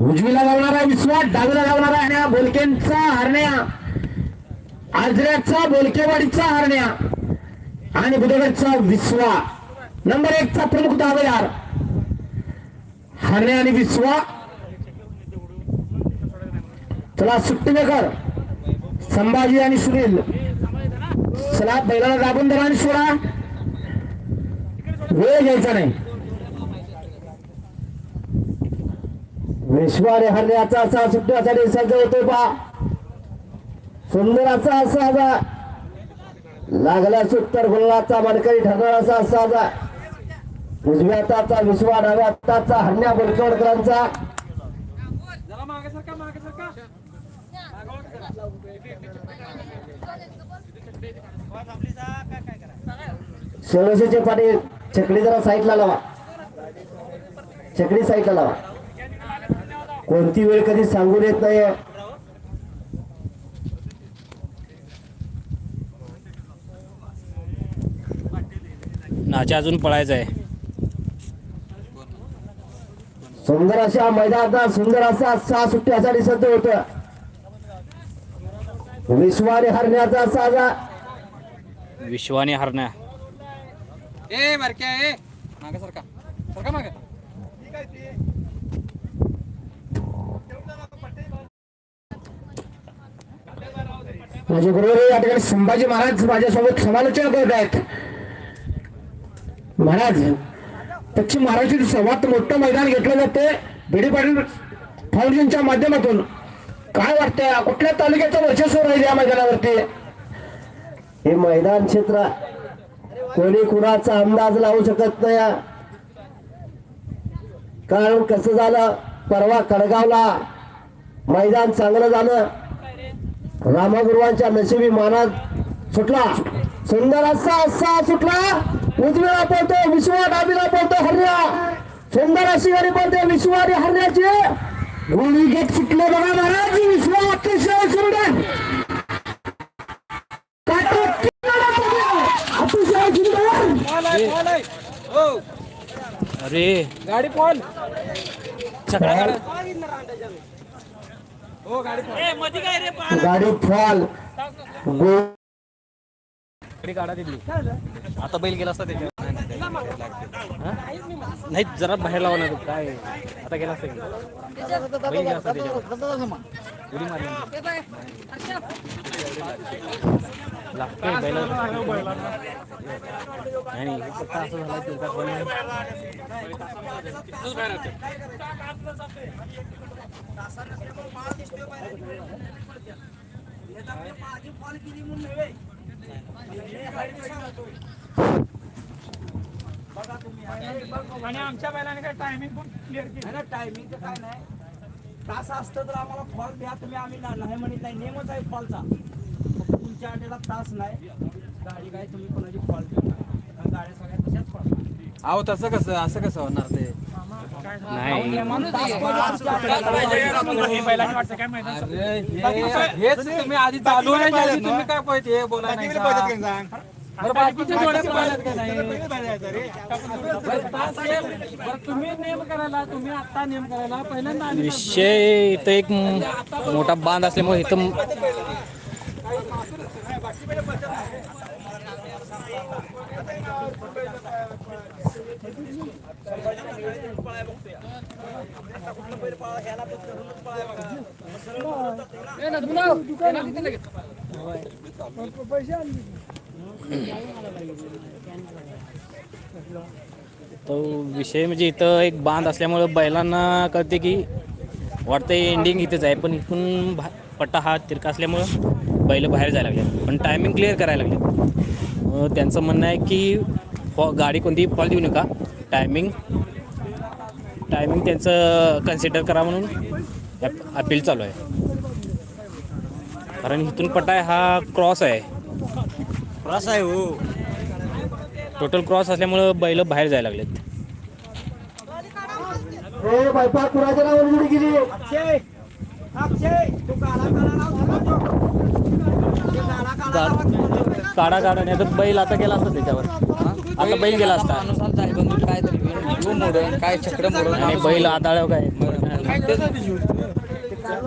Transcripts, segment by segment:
उजवीला लावणारा विश्वास डावीला लावणारा हरण्या बोलकेंचा हरण्या. आजऱ्याचा बोलकेवाडीचा हरण्या. आणि बुधगडचा विश्वा नंबर एक चा प्रमुख दावेदार. हरण्या आणि विश्वा चला सुट्टीमेकर. संभाजी आणि सुनील. चला बैलाला दाबून धरा आणि सोडा. वेळ घ्यायचा नाही. विश्वाने हरण्याचा असा सुट्ट्यासाठी सज्ज होतोय बा. सुंदर असा असा लागला सुत्तर गुलाचा मनकरी ठरणार असा असा उजव्या हाताचा विश्वा डाव्या हाताचा हरण्या बोलकवडकरांचा शेवळशीचे पाटील चकडी जरा साईडला लावा. चकडी साईडला लावा. कोणती वेळ कधी सांगून येत नाही. नाच्या अजून पळायचं आहे सुंदर अशा मैदानात सुंदर असा सहा सुट्ट्यासाठी सज्ज होत. विश्वाने हरण्याचा साजा. विश्वाने हरण्या. ए बारक्या ए. मागे सरका. सरका मागे. माझे बरोबर या ठिकाणी संभाजी महाराज माझ्यासोबत समालोचना करत आहेत. महाराज पश्चिम महाराष्ट्रातील सर्वात मोठं मैदान घेतलं जाते भिडी पाटील फाउंडेशनच्या माध्यमातून. काय वाटतंय? कुठल्या तालुक्याचं वर्चस्व राहील या मैदानावरती? हे मैदान क्षेत्र कोणी कुणाचा अंदाज लावू शकत नाही. कारण कसं झालं? परवा कडगावला मैदान चांगलं झालं. रामगुरुवांच्या नशिबी मानात सुटला. सुंदर असा असा सुटला. उजवीला पळतो विश्वा डावीला पळतो हरण्या. सुंदर अशी गाडी पळते विश्वा आणि हरण्याची. गोळी गेट सुटले बघा महाराज. विश्वा अतिशय सुंदर. अतिशय अरे. गाडी बॉल सगळ्या गाडी बॉल गाडी फॉल काढा तिथली. आता बैल गेला असता त्याच्या नाही जरा बाहेर लावा ना तू. काय? आता गेला असता की. बैल गेला असता उडी मारली लागते बैला असं झालं की आणि आमच्या बैलाने काय टायमिंग पण क्लिअर केली. टायमिंगचं काय नाही. तास असतं तर आम्हाला फॉल द्या तुम्ही आम्ही नाही म्हणत नाही नेमच आहे फॉलचा तुमच्या अड्याला तास नाही. गाडी काय तुम्ही कोणाची फॉल कारण गाड्या सगळ्या तशाच पडतात. अहो तसं कसं असं कसं होणार ते? नाही हेच तुम्ही आधी चालू नाही तुम्ही काय पाहिजे हे बोला नाही का? बरं जोड्या का नाही बरं, बरं, तुम्ही नेम करायला तुम्ही आता नेम करायला पहिल्यांदा आम्ही विषय इथं एक मोठा बांध असल्यामुळे इथं तो विषय म्हणजे इथं एक बांध असल्यामुळं बैलांना कळते की वाटतं एंडिंग इथेच आहे पण इथून भा पट्टा हा तिरका असल्यामुळं बैल बाहेर जायला लागले पण टायमिंग क्लिअर करायला लागले त्यांचं म्हणणं आहे की फॉ गाडी कोणतीही फॉल देऊ नका. टायमिंग टायमिंग त्यांचं कन्सिडर करा म्हणून. अपील चालू आहे. कारण इथून आहे हा क्रॉस आहे. त्रास आहे हो. टोटल क्रॉस असल्यामुळं बैल बाहेर जायला लागलेत. काढा काढा नाही तर बैल आता गेला असता त्याच्यावर. आता बैल गेला असता. काय तरी काय चक्र मोडून आणि बैल आदाळ काय?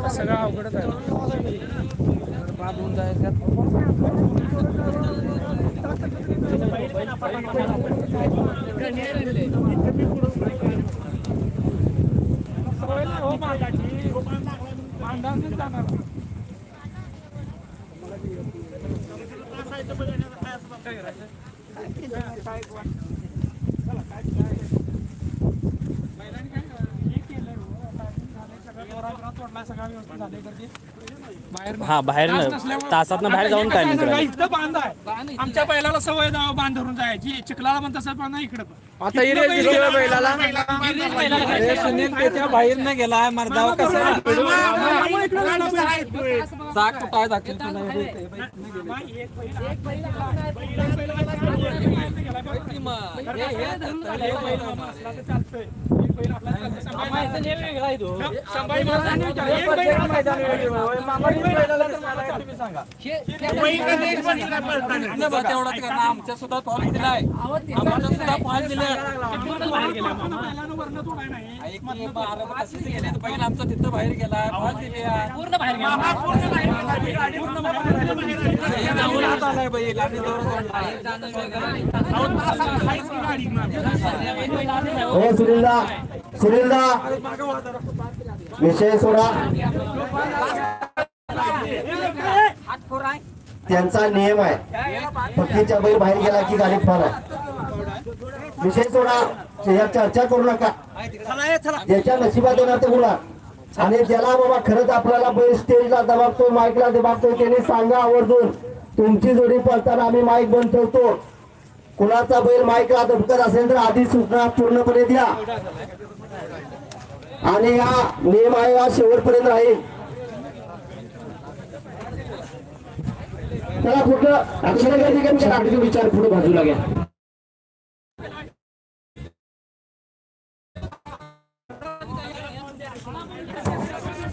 सगळं अवघडच आहे. बाद होऊन जायचं हो मांडाची मांडाच जाणार हा बाहेर तासातनं बाहेर जाऊन करायला इथं बांध आहे. आमच्या बैलाला सवय बांध धरून जायची. चिखलाला पण तसंच बांधा इकडे पण. आता इरेज दिसतोय बैलाला अरे सुनील त्याच्या बाहेर न गेला मर्दाव कसा चाक कुठं दाखल का आमच्या सुद्धा फॉल दिलाय आमच्या सुद्धा फॉल दिलाय पहिला आमचा तिथं बाहेर गेला फॉल दिले पूर्ण बाहेर हात आलाय बैल आणि सुनीलदा विषय सोडा. त्यांचा नियम आहे. पक्कीच्या बैल बाहेर गेला की गाडी फॉल आहे. विषय सोडा. या चर्चा करू नका. ज्याच्या नशिबात येणार ते बोला आणि ज्याला बाबा खरंच आपल्याला बैल स्टेजला दबावतो माईकला दबावतो त्यांनी सांगा आवर्जून. तुमची जोडी पळताना आम्ही माईक बंद ठेवतो. कुणाचा बैल माईकला दबकत असेल तर आधी सूचना पूर्णपणे द्या. आणि हा नियम आहे हा शेवटपर्यंत राहील त्याला कुठं अक्षर गर्दी विचार पुढे बाजूला घ्या.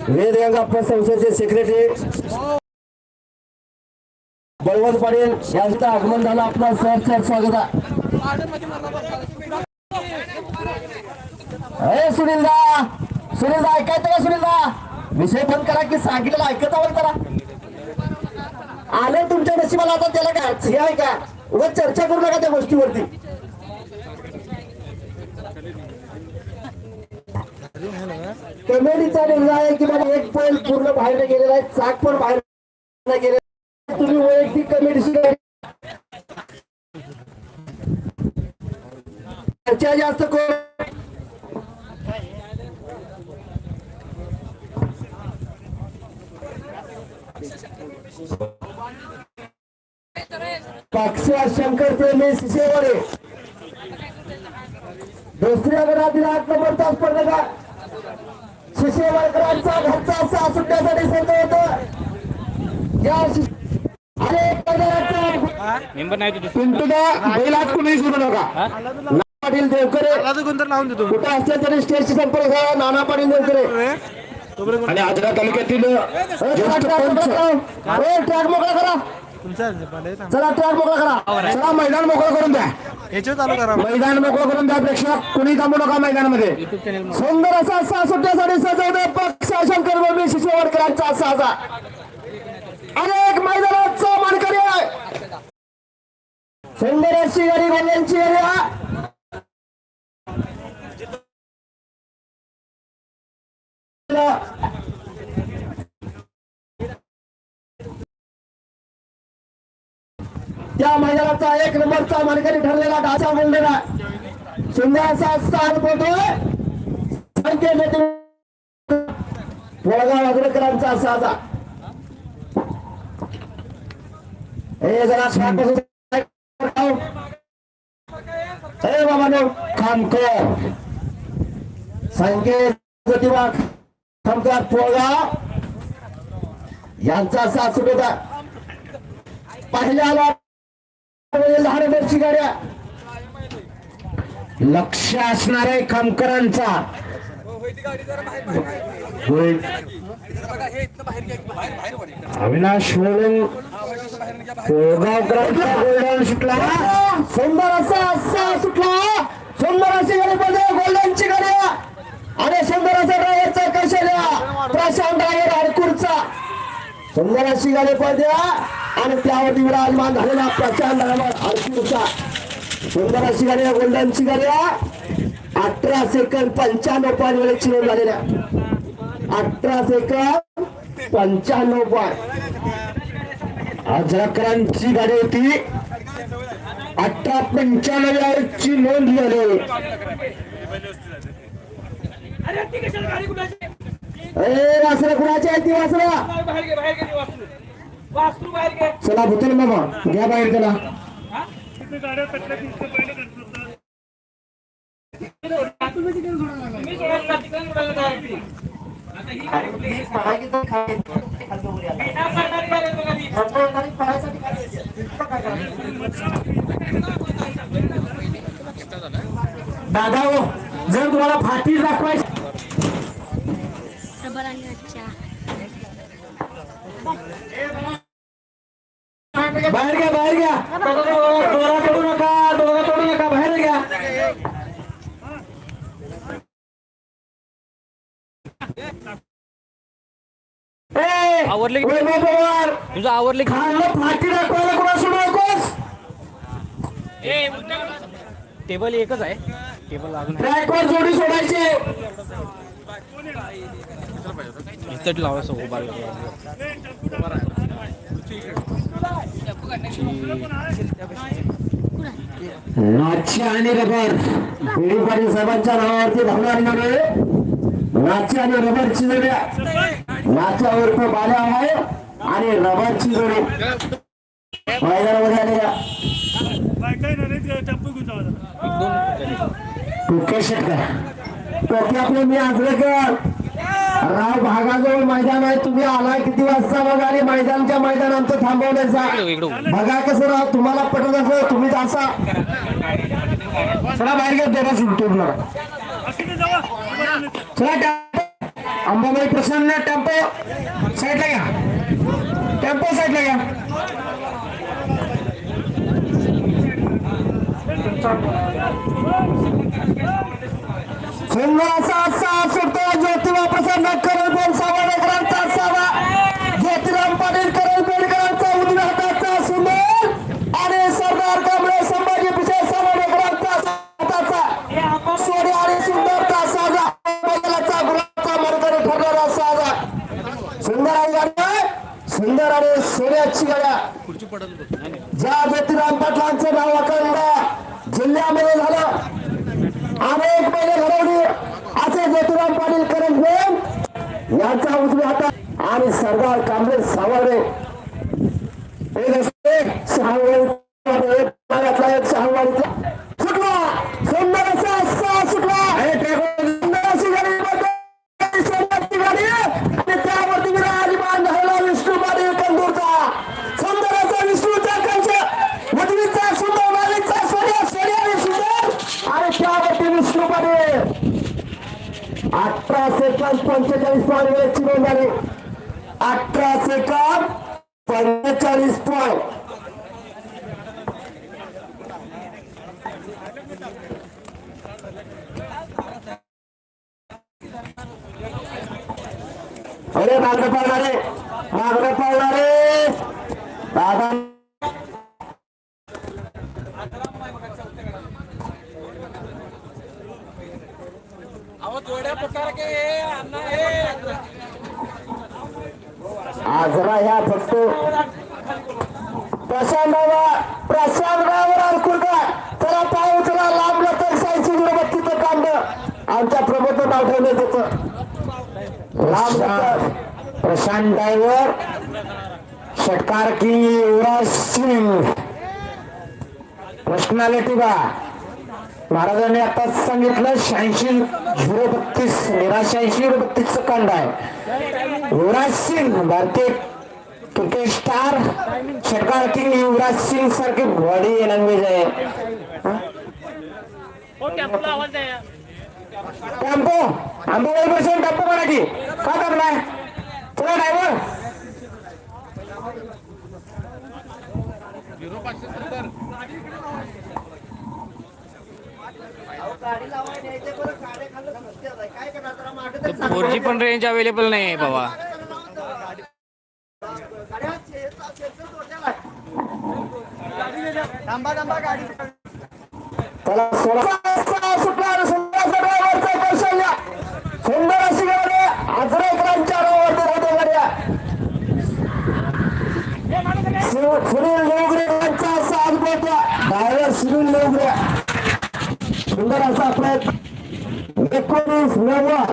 वेद गंगा संस्थेचे सेक्रेटरी बळवंत पाटील यांचं आगमन झालं. आपलं सर स्वागत आहे. अरे सुनीलदा! सुनीलदा ऐकायचं का सुनीलदा? विषय बंद करा की सांगितलेला ऐकत आवड करा आलं तुमच्या नशिबाला आता त्याला काय? हे आहे का? चर्चा करू नका त्या गोष्टीवरती. कमेडीचा निर्णय आहे की बाबा एक पण पूर्ण बाहेर गेलेला आहे चाक पण बाहेर गेले गेलेला तुम्ही वैयक्तिक कमेडीशी चर्चा जास्त करू पक्षा शंकर प्रेमी शिशेवडे दुसऱ्या घरातील आठ नंबरचा स्पर्धका शिशेवडकरांचा घरचा साथ सुटण्यासाठी संध होत. या मेंबर नाही नका? नाना पाटील देवकरे. गुंतर लावून देतो. कुठं असतील तरी स्टेजशी संपर्क करा नाना पाटील देवकरे. आणि आजरा तालुक्यातील ज्येष्ठ पंच ट्रॅक मोकळा करा. चला ट्रॅक मोकळा करा. चला मैदान मोकळं करून द्या. याच्यावर चालू करा. मैदान मोकळं करून द्या प्रेक्षक. कुणी थांबू नका मैदानामध्ये. सुंदर असा सहा सुट्ट्यासाठी सजवते पक्ष शंकर बाबी शिशेवडकरांचा साजा. अनेक मैदानाचा मानकरी आहे. सुंदर अशी गाडी गोल्यांची गाडी आहे. त्या मैदानाचा एक नंबरचा मानकरी ठरलेला ढाचा बोललेला सुंदरचा असा स्थान पोहोचतोय संख्येने वडगाव अग्रकरांचा साजा. हे जरा हे बाबा नो खामकर संकेत प्रतिभा खामकर पोळगाव यांचा साथ सुट होता पहिल्या लहान गाड्या. लक्ष असणाऱ्या आहे अविनाश म्हणून गोल्डन सुटला. सुंदर असा असा सुटला. सुंदर अशी गाडी पडले गोल्डनची गाड्या आणि सुंदर असा ड्रायव्हरचा कशा द्या? प्रशांत ड्रायव्हर हरकूरचा. सुंदर अशी गाडी पडल्या आणि त्यावरती विराजमान झालेला प्रचंड अर्जुनचा सुंदर अशी गाडी गोल्डनची गाडी अठरा सेकंद पंच्याण्णव पॉईंट वेळेत चिरून झालेल्या अठरा सेकंद पंच्याण्णव पॉईंट अजराकरांची गाडी होती. अठरा पंच्याण्णव ची नोंद झाली. अरे ए वासरा कुणाची आहे ती वासरा? चला भूतल मामा घ्या बाहेर त्याला. ही. दादा हो जर तुम्हाला फाटी दाखवायची अच्छा. बाहेर घ्या बाहेर घ्या. डोरा तोडू नका डोरा तोडू नका बाहेर घ्या. आवरले की- तुझं आवरले की फाटी दाखवायला कोणा सोडू नकोस? टेबल एकच आहे. टेबल अजून आहे. ट्रॅकवर जोडी सोडायची. इथं लावायचं उभा नाची आणि रबर. पिढी पाटील साहेबांच्या नावावरती धावणारी नव्हे नाची आणि रबरची जोड्या नाच्यावर तो बाल्या आहे आणि रबरची जोडी. मैदानामध्ये आलेल्या. टोके शेटकर. टोके आपले मी आजरेकर राव भागाजवळ मैदान आहे. तुम्ही आलाय किती वाजता मग? आणि मैदानच्या मैदान आमचं थांबवण्याचा. बघा कसं राव तुम्हाला पटत असं तुम्हीच असा चला बाहेर घ्या जरा सुटतो चला टॅम्पो. अंबाबाई प्रसन्न टेम्पो. साईडला घ्या. टेम्पो साईडला घ्या. सुंदर असा असा सुटतो ज्योतिबा प्रसन्न करलपेड सावडेकरांचा असावा ज्योतिराम पाटील करलपेडकरांचा उजव्या हाताचा सुंदर आणि सरदार कांबळे संभाजी पिछे सावडेकरांचा हाताचा सोडे आणि सुंदरचा साजा बदलाचा गुलाचा मरकरी ठरणारा साजा सुंदर आहे गाडी सुंदर आणि सोन्याची गाड्या ज्या ज्योतिराम पाटलांचं नाव अखंड जिल्ह्यामध्ये झालं अनेक महिने घडवली असे ज्योतिराम पाटील करंज यांचा उजव्या हातात आणि सरदार कांबळे सावरडे एक असते शहावाडीतला एक भागातला एक शहावाडीतला सुटला सुंदर असा असा सुटला हे ट्रॅक्टर सुंदर अशी गाडी पडते, सोन्याची गाडी आणि त्यावरती विराजमान झालेला विष्णू पाटील कंदूरचा सुंदर असा विष्णूचा कंच उजवीचा सुंदर वालीचा सोन्या सोन्या आणि सुंदर आणि त्यावरती विष्णू पाटील अठरा सेकंद पंचेचाळीस पॉईंट वेळेची अठरा सेकंद पंचेचाळीस पॉईंट अरे मागणं पाळणारे मागणं पाळणारे. दादा अहो जोड्या प्रकार के अन्ना हे. आजरा ह्या फक्त प्रशांतराव प्रशांतरावर अलकुरकर चला पाय उचला लांबलं तर सायची गुणवत्तीचं कांड आमच्या प्रबोधन नाव ठेवलं त्याचं लांब प्रशांत ड्रायव्हर षटकार किंग युवराज सिंग. पर्सनॅलिटी बा महाराजांनी आता सांगितलं शहाऐंशी झिरो बत्तीस निराशाऐंशी झिरो बत्तीसचं कांड आहे. युवराज सिंग भारतीय क्रिकेट स्टार षटकार किंग युवराज सिंग सारखी बॉडी लँग्वेज आहे. टॅम्पो टेम्पो बसून टॅम्पो टेम्पो म्हणा की का करणार चला ड्रायव्हर फोर जी पण रेंज अवेलेबल नाही आहे बाबा. सुंदर अशी गाडी आजरेकरांच्या नावावरती राहते गाड्या सुनील लोगरे यांचा सात बोटा डायव्हर सुनील लोगरे सुंदर असा प्रयत्न. एकोणीस नव्वद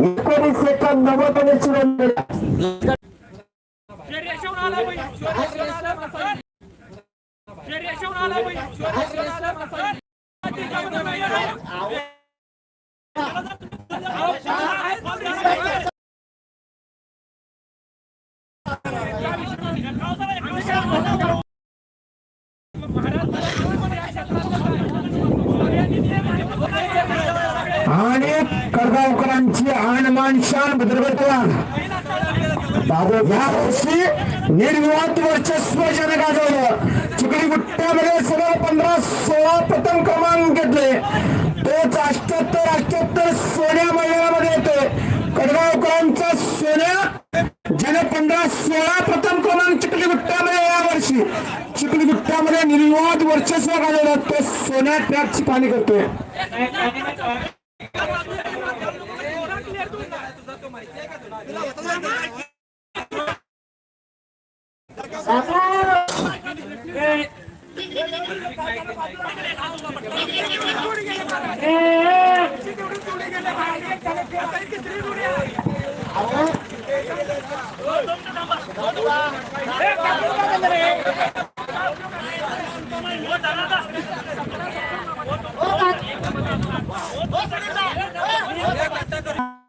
एकोणीस एकोण नव्वद आणि चिरंजीव आणि कडगावकरांची आणमान शान भद्रगडवान या वर्षी निर्विवाद वर्चस्व जन गाजवलं चिकडी गुट्ट्यामध्ये सलग पंधरा सोळा प्रथम क्रमांक घेतले. तोच अष्ट्याहत्तर अष्ट्याहत्तर सोन्या मैदानामध्ये येतोय. कडगावकरांचा सोन्या ज्याने पंधरा सोळा प्रथम क्रमांक चिकली गुट्ट्यामध्ये या वर्षी. चिकली गुट्ट्यामध्ये निर्विवाद वर्चस्व गाजवलं तो सोन्या ट्रॅकची पाणी करतोय.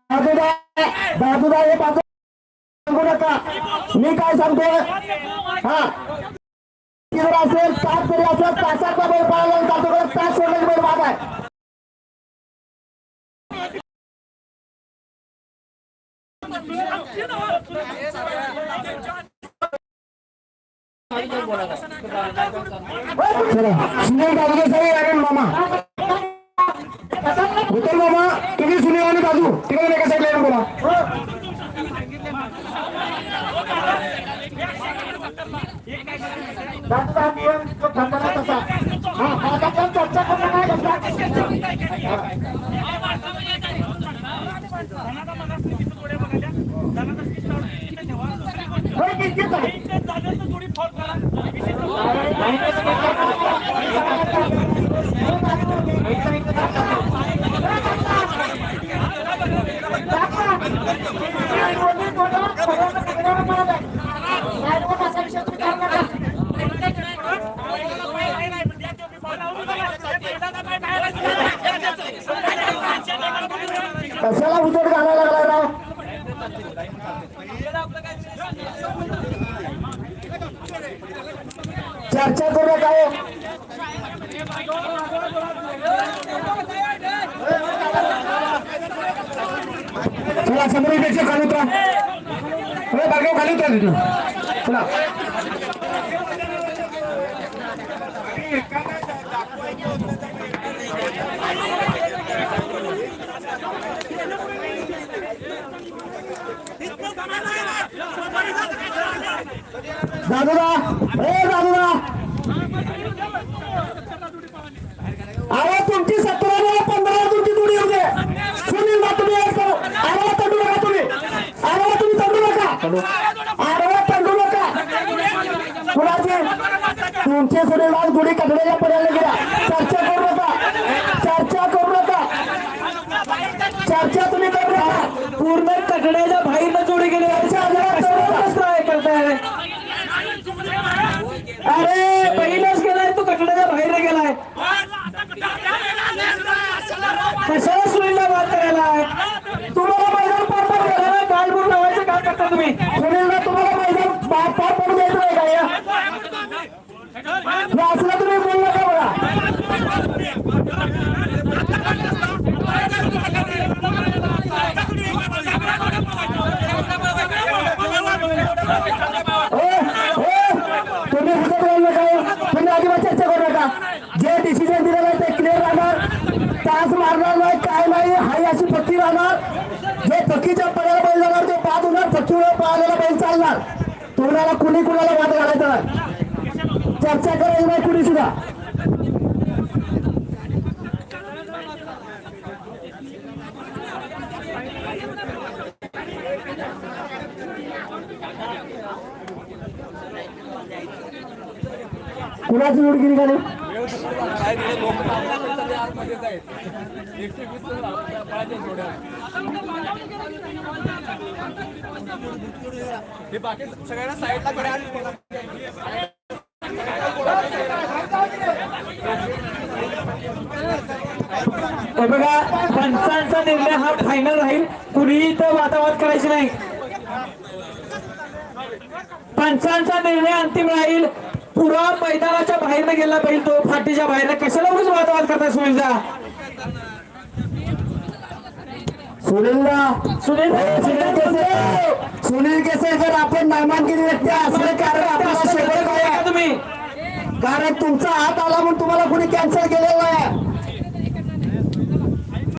दादूदा दादूदा हे पाच सांगू नका मी काय सांगतोय हा जर असेल तास जरी असेल तासाचा बैल पाळला जातो का तास सोडण्याची बैल भाग आहे सुनील बाजूला साहेब आणि मामा। भूतल बाबा तुम्ही सुनील आणि बाजू तिकडे एका साईडला येऊन बोला चर्चा करणं नाही घेतला होय, किती आहे? कशाला उजेड घालायला लागलाय राव चर्चा करू काय चला समोरपेक्षा खाली उतरा अरे बागेव खाली उतरा तिथं चला दादूदा ए दादूदा अरे तुमची वेळा पंधरा तुमची जोडी होते सुनील ना तुम्ही एक करू आडवा तंडू नका तुम्ही आडवा तुम्ही तंडू नका आडवा तंडू नका. कुणाची? तुमचे सुनील गुढी कटड्याच्या पर्याला गेला चर्चा करू नका. चर्चा करू नका. चर्चा तुम्ही करू नका. पूर्ण कटड्याच्या बाहेरनं जोडी गेली. करताय अरे पहिलाच गेलाय तू कटड्याच्या बाहेर गेलाय. कशाला सुनीलला बात करायला तुम्हाला मैदान पार पार गेला गाल बोल लावायचं काम करता तुम्ही. सुनीलला तुम्हाला मैदान पार पार पडू द्यायचं नाही काय हे तुम्ही बोलू नका बघा ए, ए, तुम्ही हुसत बोलू नका. तुम्ही अजिबात चर्चा करू नका. जे डिसिजन दिलेलं आहे ते क्लिअर राहणार. तास मारणार नाही काय नाही हाय अशी पक्की राहणार. जे पक्कीच्या पडायला बैल जाणार ते बाद बैल चालणार तुम्हाला कुणी कुणाला वाद घालायचा नाही. चर्चा करायची नाही कुणी सुद्धा. कुणाची जोडगी निघाली? हे बघा पंचांचा निर्णय हा फायनल राहील. कुणीही इथं वादावाद करायची नाही. पंचांचा निर्णय अंतिम राहील. पुरा मैदानाच्या बाहेरनं गेला पाहिजे तो. फाटीच्या बाहेरनं. कशाला उगाच वादावाद करता सुनीलचा सुनीलला सुनील सुनील केसरकर सुनील केसरकर आपण नामांकित व्यक्ती. असलं कारण आपल्याला का नाही तुम्ही? कारण तुमचा हात आला म्हणून तुम्हाला कोणी कॅन्सल केलं